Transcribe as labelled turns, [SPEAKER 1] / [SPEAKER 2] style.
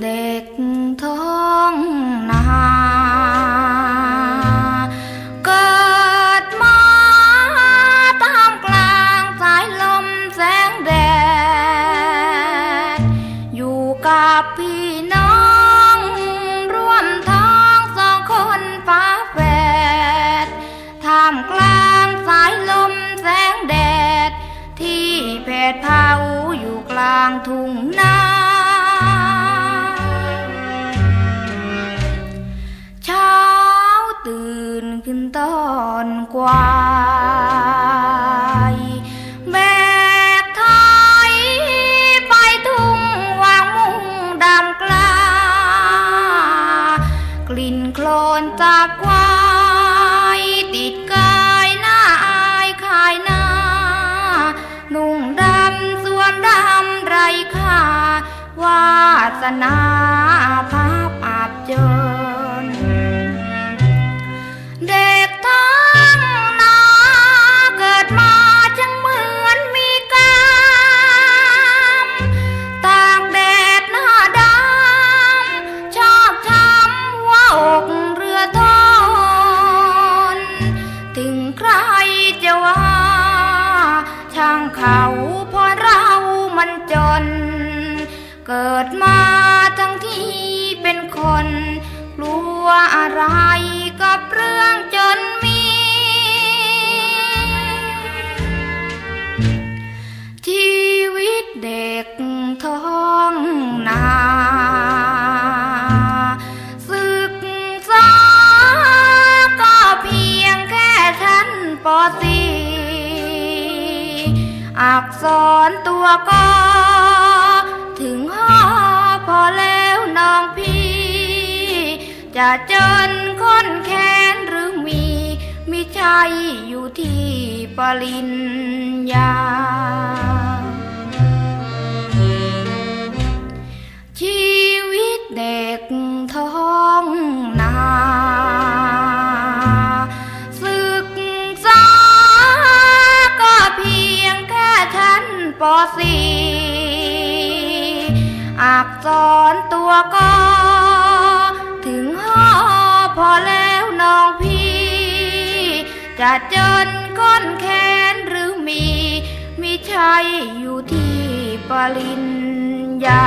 [SPEAKER 1] เด็กท้องนาเกิดมาตามกลางสายลมแสงแดด อยู่กับพี่น้อง ร่วมทางสองคนฟ้าแฝดท่ามกลางสายลมแสงแดด ที่แผดเผาอยู่กลางทุ่ง ตอนกวายแบกไทยไปทุ่งวางมุงดำกลากลิ่นโคลนจากควายติดกายหน้าอายขายหน้า นุ่งดำสวมดำไรค่าวาสนาภาพอาบเจน ช่างเขาเพราะเรามันจน เกิดมาทั้งที่เป็นคน กลัวอะไร อักษรตัวก็ถึงห้อพอแล้วน้องพี่ จะจนค้นแค้นหรือมีมิใช่อยู่ที่ปริญญา ชีวิตเด็ก สี่อักษรตัวกอถึงหอพอแล้วน้องพี่ จะจนก้นแค้นหรือมีมิใช่อยู่ที่ปริญญา